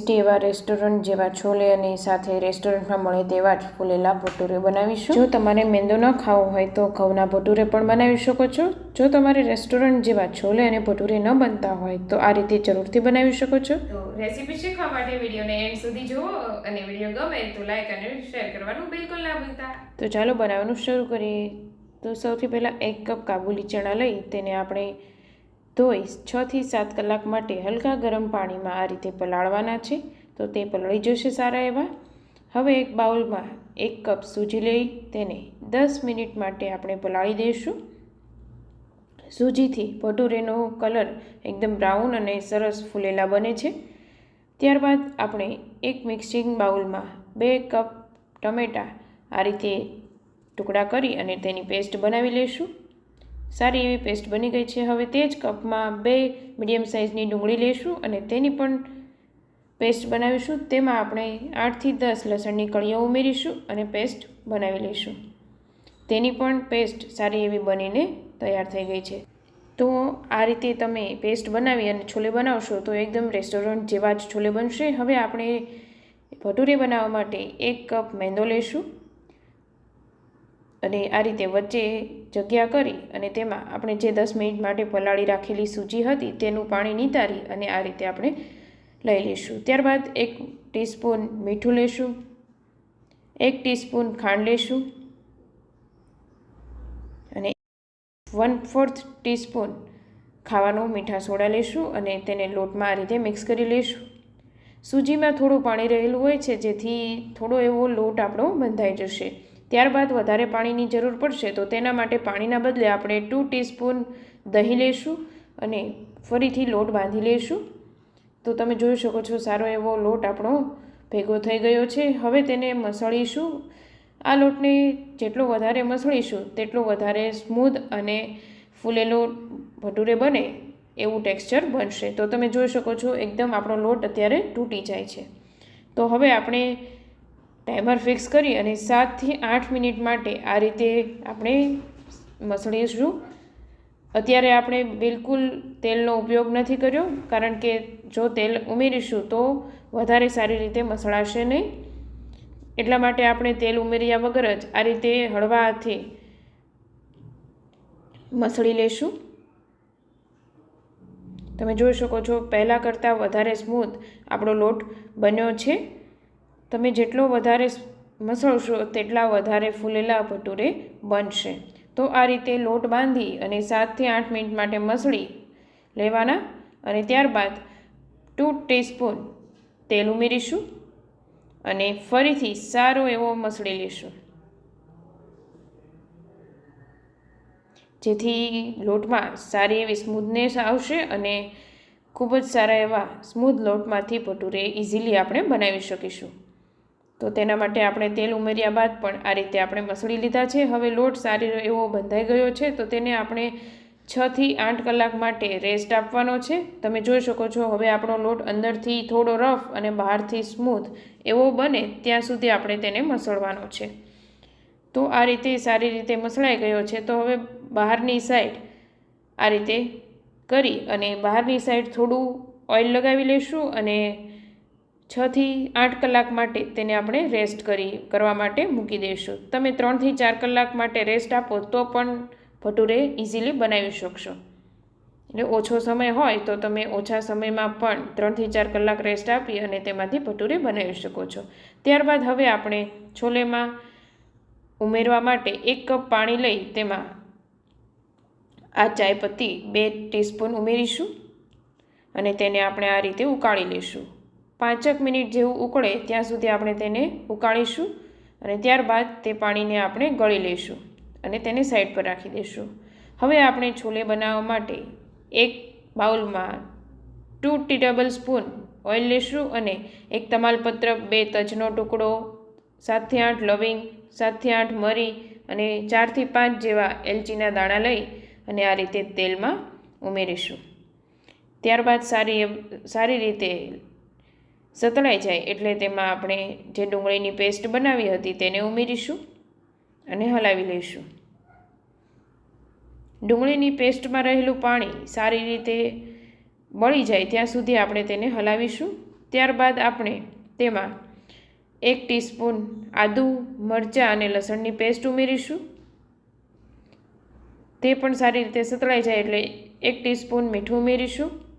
Tasty એવા restaurant જેવા છોલે અને સાથે રેસ્ટોરન્ટમાં મળે તેવા જ ફૂલેલા ભટુરે બનાવીશું. જો તમારે મેંદો ન ખાવો હોય તો ઘઉંના ભટુરે પણ બનાવી શકો છો. જો તમારે રેસ્ટોરન્ટ જેવા છોલે અને ભટુરે ન બનતા હોય તો આ રીતે જરૂરથી બનાવી શકો છો. તો રેસીપી શીખવા માટે વિડીયોને એન્ડ સુધી જુઓ અને વીડિયો ગમે તો લાઈક અને શેર કરવાનું બિલકુલ ના ભૂલતા. તો ચાલો બનાવવાનું શરૂ કરીએ. તો સૌથી પહેલાં એક કપ કાબુલી ચણા લઈ તેને આપણે ધોઈ છથી સાત કલાક માટે હલકા ગરમ પાણીમાં આ રીતે પલાળવાના છે. તો તે પલળી જશે સારા એવા. હવે એક બાઉલમાં એક કપ સૂજી લઈ તેને દસ મિનિટ માટે આપણે પલાળી દઈશું. સૂજીથી ભટુરેનો કલર એકદમ બ્રાઉન અને સરસ ફૂલેલા બને છે. ત્યારબાદ આપણે એક મિક્સિંગ બાઉલમાં બે કપ ટમેટાં આ રીતે ટુકડા કરી અને તેની પેસ્ટ બનાવી લઈશું. સારી એવી પેસ્ટ બની ગઈ છે. હવે તે જ કપમાં બે મીડિયમ સાઇઝની ડુંગળી લઈશું અને તેની પણ પેસ્ટ બનાવીશું. તેમાં આપણે આઠથી દસ લસણની કળીઓ ઉમેરીશું અને પેસ્ટ બનાવી લઈશું. તેની પણ પેસ્ટ સારી એવી બનીને તૈયાર થઈ ગઈ છે. તો આ રીતે તમે પેસ્ટ બનાવી અને છોલે બનાવશો તો એકદમ રેસ્ટોરન્ટ જેવા જ છોલે બનશે. હવે આપણે ભટુરે બનાવવા માટે એક કપ મેંદો લઈશું. અને આ રીતે વચ્ચે જગ્યા કરી અને તેમાં આપણે જે દસ મિનિટ માટે પલાળી રાખેલી સૂજી હતી તેનું પાણી નિતારી અને આ રીતે આપણે લઈ લઈશું. ત્યારબાદ એક ટીસ્પૂન મીઠું લેશું, એક ટીસ્પૂન ખાંડ લેશું અને વન ફોર્થ ટીસ્પૂન ખાવાનું મીઠા સોડા લેશું અને તેને લોટમાં આ રીતે મિક્સ કરી લઈશું. સૂજીમાં થોડું પાણી રહેલું હોય છે જેથી થોડો એવો લોટ આપણો બંધાઈ જશે. ત્યારબાદ વધારે પાણીની જરૂર પડશે તો તેના માટે પાણીના બદલે આપણે ટુ ટીસ્પૂન દહીં લઈશું અને ફરીથી લોટ બાંધી લઈશું. તો તમે જોઈ શકો છો સારો એવો લોટ આપણો ભેગો થઈ ગયો છે. હવે તેને મસળીશું. આ લોટને જેટલો વધારે મસળીશું તેટલો વધારે સ્મૂધ અને ફૂલેલો ભટુરે બને એવું ટેક્સચર બનશે. તો તમે જોઈ શકો છો એકદમ આપણો લોટ અત્યારે તૂટી જાય છે. તો હવે આપણે ટાઈમર ફિક્સ કરી અને સાતથી આઠ મિનિટ માટે આ રીતે આપણે મસળીશું. અત્યારે આપણે બિલકુલ તેલનો ઉપયોગ નથી કર્યો, કારણ કે જો તેલ ઉમેરીશું તો વધારે સારી રીતે મસળાશે નહીં. એટલા માટે આપણે તેલ ઉમેર્યા વગર જ આ રીતે હળવા હાથે મસળી લેશું. તમે જોઈ શકો છો, પહેલાં કરતાં વધારે સ્મૂથ આપણો લોટ બન્યો છે. તમે જેટલો વધારે મસળશો તેટલા વધારે ફૂલેલા ભટુરે બનશે. તો આ રીતે લોટ બાંધી અને સાતથી આઠ મિનિટ માટે મસળી લેવાના અને ત્યારબાદ ટુ ટીસ્પૂન તેલ ઉમેરીશું અને ફરીથી સારો એવો મસળી લઈશું જેથી લોટમાં સારી એવી સ્મૂથનેસ આવશે અને ખૂબ જ સારા એવા સ્મૂથ લોટમાંથી ભટુરે ઇઝીલી આપણે બનાવી શકીશું. તો તેના માટે આપણે તેલ ઉમેર્યા બાદ પણ આ રીતે આપણે મસળી લીધા છે. હવે લોટ સારી એવો બંધાઈ ગયો છે, તો તેને આપણે છથી આઠ કલાક માટે રેસ્ટ આપવાનો છે. તમે જોઈ શકો છો, હવે આપણો લોટ અંદરથી થોડો રફ અને બહારથી સ્મૂથ એવો બને ત્યાં સુધી આપણે તેને મસળવાનો છે. તો આ રીતે સારી રીતે મસળાઈ ગયો છે. તો હવે બહારની સાઈડ આ રીતે કરી અને બહારની સાઈડ થોડું ઓઇલ લગાવી લઈશું અને છથી આઠ કલાક માટે તેને આપણે રેસ્ટ કરી, કરવા માટે મૂકી દઈશું. તમે ત્રણથી ચાર કલાક માટે રેસ્ટ આપો તો પણ ભટુરે ઇઝીલી બનાવી શકશો. એટલે ઓછો સમય હોય તો તમે ઓછા સમયમાં પણ ત્રણથી ચાર કલાક રેસ્ટ આપી અને તેમાંથી ભટુરે બનાવી શકો છો. ત્યારબાદ હવે આપણે છોલેમાં ઉમેરવા માટે એક કપ પાણી લઈ તેમાં આ ચાયપત્તી બે ટીસ્પૂન ઉમેરીશું અને તેને આપણે આ રીતે ઉકાળી લઈશું. પાંચક મિનિટ જેવું ઉકળે ત્યાં સુધી આપણે તેને ઉકાળીશું અને ત્યારબાદ તે પાણીને આપણે ગળી લઈશું અને તેને સાઈડ પર રાખી દઈશું. હવે આપણે છોલે બનાવવા માટે એક બાઉલમાં two T tablespoon oil લઈશું અને એક તમાલપત્ર, બે તજનો ટુકડો, સાતથી આઠ લવિંગ, સાતથી આઠ મરી અને ચારથી પાંચ જેવા એલચીના દાણા લઈ અને આ રીતે તેલમાં ઉમેરીશું. ત્યારબાદ સારી સારી રીતે સતળાઈ જાય એટલે તેમાં આપણે જે ડુંગળીની પેસ્ટ બનાવી હતી તેને ઉમેરીશું અને હલાવી લઈશું. ડુંગળીની પેસ્ટમાં રહેલું પાણી સારી રીતે બળી જાય ત્યાં સુધી આપણે તેને હલાવીશું. ત્યારબાદ આપણે તેમાં એક ટીસ્પૂન આદું, મરચાં અને લસણની પેસ્ટ ઉમેરીશું. તે પણ સારી રીતે સતળાઈ જાય એટલે એક ટીસ્પૂન મીઠું ઉમેરીશું.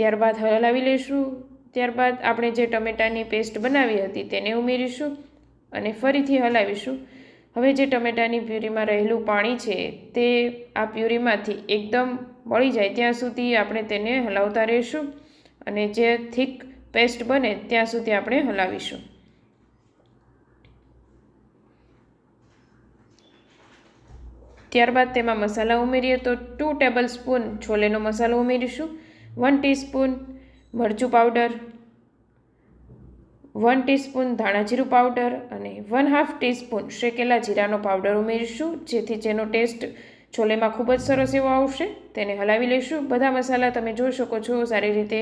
ત્યારબાદ હલાવી લઈશું. ત્યારબાદ આપણે જે ટમેટાની પેસ્ટ બનાવી હતી તેને ઉમેરીશું અને ફરીથી હલાવીશું. હવે જે ટમેટાની પ્યુરીમાં રહેલું પાણી છે તે આ પ્યુરીમાંથી એકદમ મળી જાય ત્યાં સુધી આપણે તેને હલાવતા રહીશું અને જે થીક પેસ્ટ બને ત્યાં સુધી આપણે હલાવીશું. ત્યારબાદ તેમાં મસાલા ઉમેરીએ તો ટુ ટેબલ સ્પૂન છોલેનો મસાલો ઉમેરીશું. વન ટીસ્પૂન મરચું પાવડર, વન ટીસ્પૂન ધાણાજીરું પાવડર અને વન હાફ ટીસ્પૂન શેકેલા જીરાનો પાવડર ઉમેરીશું, જેથી જેનો ટેસ્ટ છોલેમાં ખૂબ જ સરસ એવો આવશે. તેને હલાવી લઈશું. બધા મસાલા તમે જોઈ શકો છો, સારી રીતે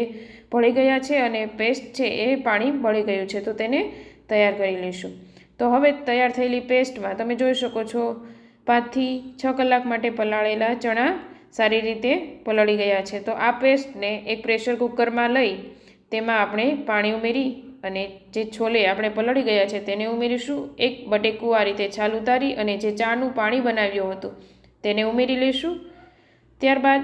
ભળી ગયા છે અને પેસ્ટ છે એ પાણી બળી ગયું છે, તો તેને તૈયાર કરી લઈશું. તો હવે તૈયાર થયેલી પેસ્ટમાં તમે જોઈ શકો છો, પાંચથી છ કલાક માટે પલાળેલા ચણા સારી રીતે પલળી ગયા છે. તો આ પેસ્ટને એક પ્રેશર કુકરમાં લઈ તેમાં આપણે પાણી ઉમેરી અને જે છોલે આપણે પલળી ગયા છે તેને ઉમેરીશું. એક બટેકું આ રીતે છાલ ઉતારી અને જે ચાનું પાણી બનાવ્યું હતું તેને ઉમેરી લઈશું. ત્યારબાદ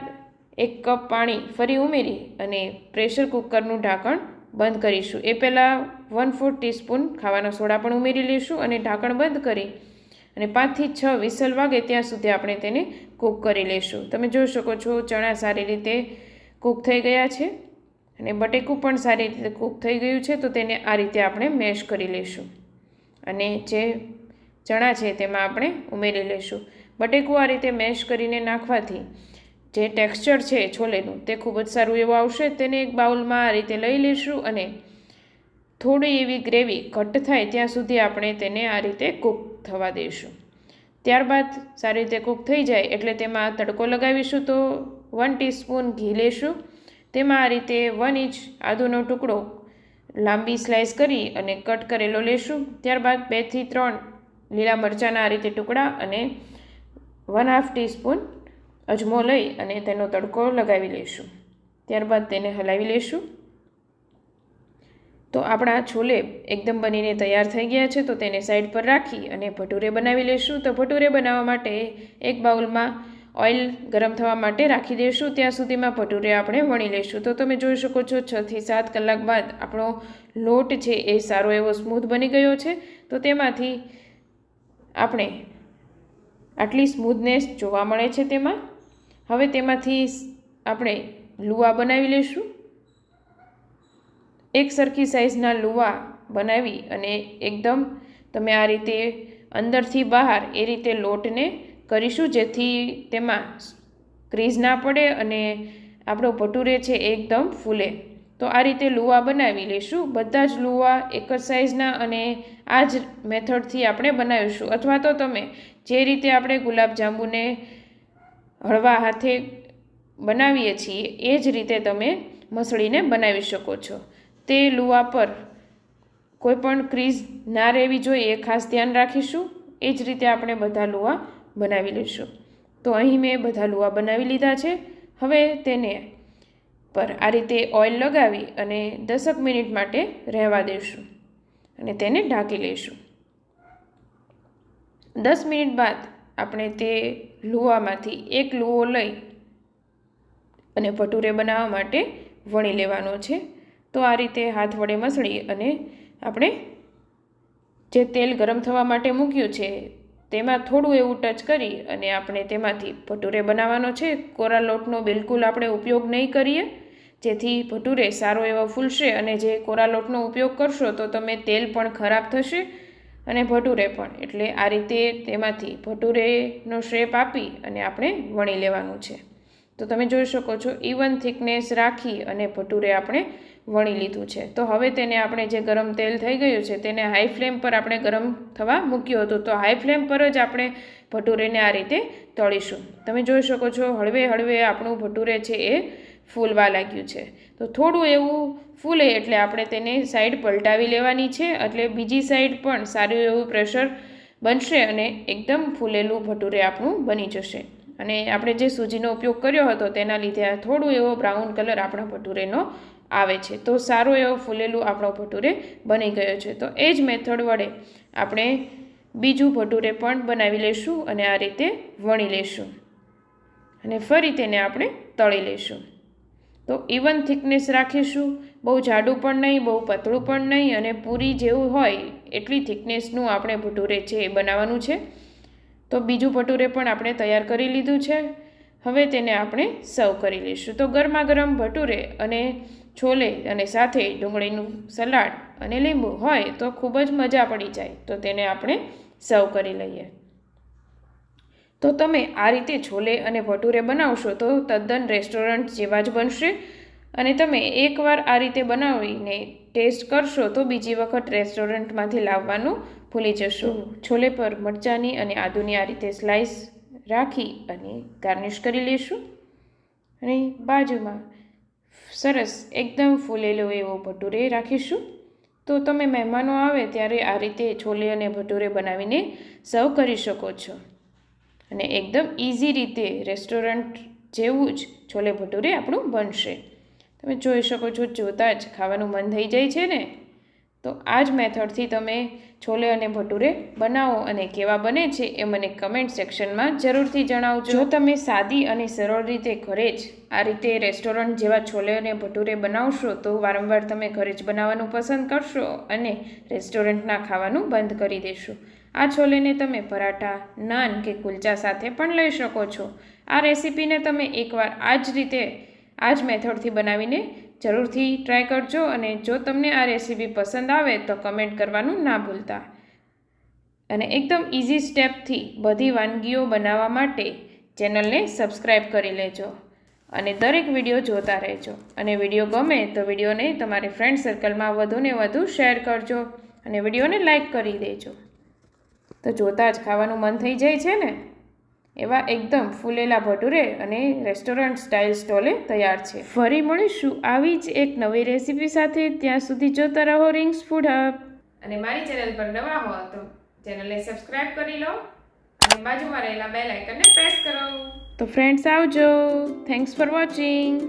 એક કપ પાણી ફરી ઉમેરી અને પ્રેશર કુકરનું ઢાંકણ બંધ કરીશું. એ પહેલાં વન ફોર્થ ટીસ્પૂન ખાવાનો સોડા પણ ઉમેરી લઈશું અને ઢાંકણ બંધ કરી અને પાંચથી છ વિસલ વાગે ત્યાં સુધી આપણે તેને કૂક કરી લઈશું તમે જોઈ શકો છો, ચણા સારી રીતે કૂક થઈ ગયા છે અને બટેકું પણ સારી રીતે કૂક થઈ ગયું છે, તો તેને આ રીતે આપણે મેશ કરી લઈશું અને જે ચણા છે તેમાં આપણે ઉમેરી લઈશું બટેકું આ રીતે મેશ કરીને નાખવાથી જે ટેક્સચર છે છોલેનું, તે ખૂબ જ સારું એવું આવશે. તેને એક બાઉલમાં આ રીતે લઈ લઈશું અને થોડી એવી ગ્રેવી ઘટ્ટ થાય ત્યાં સુધી આપણે તેને આ રીતે કૂક થવા દઈશું. ત્યારબાદ સારી રીતે કૂક થઈ જાય એટલે તેમાં તડકો લગાવીશું તો વન ટીસ્પૂન ઘી લેશું. તેમાં આ રીતે વન ઇંચ આદુનો ટુકડો લાંબી સ્લાઇસ કરી અને કટ કરેલો લેશું. ત્યારબાદ બેથી ત્રણ લીલા મરચાંના આ રીતે ટુકડા અને વન હાફ ટીસ્પૂન અજમો લઈ અને તેનો તડકો લગાવી લઈશું. ત્યારબાદ તેને હલાવી લઈશું. તો આપણા છોલે એકદમ બનીને તૈયાર થઈ ગયા છે, તો તેને સાઈડ પર રાખી અને ભટુરે બનાવી લઈશું તો ભટુરે બનાવવા માટે એક બાઉલમાં ઓઇલ ગરમ થવા માટે રાખી દઈશું ત્યાં સુધીમાં ભટુરે આપણે વણી લઈશું તો તમે જોઈ શકો છો છથી સાત કલાક બાદ આપણો લોટ છે એ સારો એવો સ્મૂથ બની ગયો છે. તો તેમાંથી આપણે આટલી સ્મૂથનેસ જોવા મળે છે તેમાં. હવે તેમાંથી આપણે લુવા બનાવી લઈશું એક સરખી સાઇઝના લુવા બનાવી અને એકદમ તમે આ રીતે અંદરથી બહાર એ રીતે લોટને કરીશું, જેથી તેમાં ક્રીઝ ના પડે અને આપણો ભટુરે છે એકદમ ફૂલે. તો આ રીતે લુવા બનાવી લઈશું. બધા જ લુવા એક જ સાઇઝના અને આ જ મેથડથી આપણે બનાવીશું. અથવા તો તમે જે રીતે આપણે ગુલાબજાંબુને હળવા હાથે બનાવીએ છીએ, એ જ રીતે તમે મસળીને બનાવી શકો છો. તે લુવા પર કોઈપણ ક્રીઝ ના રહેવી જોઈએ એ ખાસ ધ્યાન રાખીશું. એ જ રીતે આપણે બધા લુવા બનાવી લઈશું. તો અહીં મેં બધા લુવા બનાવી લીધા છે. હવે તેને પર આ રીતે ઓઇલ લગાવી અને દસક મિનિટ માટે રહેવા દઈશું અને તેને ઢાંકી લઈશું. દસ મિનિટ બાદ આપણે તે લુવામાંથી એક લુવો લઈ અને ભટુરે બનાવવા માટે વણી લેવાનો છે. તો આ રીતે હાથ વડે મસળી અને આપણે જે તેલ ગરમ થવા માટે મૂક્યું છે, તેમાં થોડું એવું ટચ કરી અને આપણે તેમાંથી ભટુરે બનાવવાનો છે. કોરા લોટનો બિલકુલ આપણે ઉપયોગ નહીં કરીએ. જેથી ભટુરે સારો એવો ફૂલશે અને જે કોરા લોટનો ઉપયોગ કરશો, તો તમે તેલ પણ ખરાબ થશે અને ભટુરે પણ. એટલે આ રીતે તેમાંથી ભટુરેનો શેપ આપી અને આપણે વણી લેવાનું છે. તો તમે જોઈ શકો છો ઇવન થિકનેસ રાખી અને ભટુરે આપણે વણી લીધું છે. તો હવે તેને આપણે જે ગરમ તેલ થઈ ગયું છે તેને હાઈ ફ્લેમ પર આપણે ગરમ થવા મૂક્યું હતું. તો હાઈ ફ્લેમ પર જ આપણે ભટુરેને આ રીતે તળીશું. તમે જોઈ શકો છો હળવે હળવે આપણું ભટુરે છે એ ફૂલવા લાગ્યું છે. તો થોડું એવું ફૂલે એટલે આપણે તેને સાઈડ પલટાવી લેવાની છે એટલે બીજી સાઈડ પણ સારું એવું પ્રેશર બનશે અને એકદમ ફૂલેલું ભટુરે આપણું બની જશે. અને આપણે જે સૂજીનો ઉપયોગ કર્યો હતો તેના લીધે થોડું એવો બ્રાઉન કલર આપણા ભટુરેનો આવે છે. તો સારો એવો ફૂલેલું આપણો ભટુરે બની ગયો છે. તો એ જ મેથડ વડે આપણે બીજું ભટુરે પણ બનાવી લઈશું અને આ રીતે વણી લઈશું અને ફરી તેને આપણે તળી લઈશું તો ઇવન થિકનેસ રાખીશું. બહુ જાડું પણ નહીં, બહુ પતળું પણ નહીં અને પૂરી જેવું હોય એટલી થિકનેસનું આપણે ભટુરે છે એ બનાવવાનું છે. તો બીજું ભટુરે પણ આપણે તૈયાર કરી લીધું છે. હવે તેને આપણે સર્વ કરી લઈશું તો ગરમા ગરમ ભટુરે અને છોલે અને સાથે ડુંગળીનું સલાડ અને લીંબુ હોય તો ખૂબ જ મજા પડી જાય. તો તેને આપણે સર્વ કરી લઈએ. તો તમે આ રીતે છોલે અને ભટુરે બનાવશો તો તદ્દન રેસ્ટોરન્ટ જેવા જ બનશે. અને તમે એકવાર આ રીતે બનાવીને ટેસ્ટ કરશો તો બીજી વખત રેસ્ટોરન્ટમાંથી લાવવાનું ભૂલી જશો. છોલે પર મરચાંની અને આદુની આ રીતે સ્લાઈસ રાખી અને ગાર્નિશ કરી લઈશું અને બાજુમાં સરસ, એકદમ ફૂલેલો એવો ભટુરે રાખીશું. તો તમે મહેમાનો આવે ત્યારે આ રીતે છોલે અને ભટુરે બનાવીને સર્વ કરી શકો છો. અને એકદમ ઇઝી રીતે રેસ્ટોરન્ટ જેવું જ છોલે ભટુરે આપણું બનશે. તમે જોઈ શકો છો, જોતાં જ ખાવાનું મન થઈ જાય છે ને. તો આ જ મેથડથી તમે છોલે અને ભટુરે બનાવો અને કેવા બને છે એ મને કમેન્ટ સેક્શનમાં જરૂરથી જણાવજો. જો તમે સાદી અને સરળ રીતે ઘરે જ આ રીતે રેસ્ટોરન્ટ જેવા છોલે અને ભટુરે બનાવશો, તો વારંવાર તમે ઘરે જ બનાવવાનું પસંદ કરશો અને રેસ્ટોરન્ટના ખાવાનું બંધ કરી દેશો. આ છોલેને તમે પરાઠા, નાન કે કુલચા સાથે પણ લઈ શકો છો. આ રેસીપીને તમે એકવાર આ જ રીતે આ જ મેથડથી બનાવીને જરૂરથી ટ્રાય કરજો અને જો તમને આ રેસીપી પસંદ આવે તો કમેન્ટ કરવાનું ના ભૂલતા. અને એકદમ ઇઝી સ્ટેપથી બધી વાનગીઓ બનાવવા માટે ચેનલને સબસ્ક્રાઈબ કરી લેજો અને દરેક વીડિયો જોતા રહેજો. અને વીડિયો ગમે તો વિડીયોને તમારી ફ્રેન્ડ સર્કલમાં વધુને વધુ શેર કરજો અને વિડીયોને લાઇક કરી દેજો. તો જોતાં જ ખાવાનું મન થઈ જાય છે ને? એવા એકદમ ફૂલેલા ભટુરે અને રેસ્ટોરન્ટ સ્ટાઇલ સ્ટોલે તૈયાર છે. ફરી મળીશું આવી જ એક નવી રેસીપી સાથે. ત્યાં સુધી જોતા રહો રિંગ્સ ફૂડ હબ. અને મારી ચેનલ પર નવા હો તો ચેનલને સબસ્ક્રાઇબ કરી લો અને બાજુમાં રહેલા બેલ આઇકનને પ્રેસ કરો. તો ફ્રેન્ડ્સ આવજો. Thanks for watching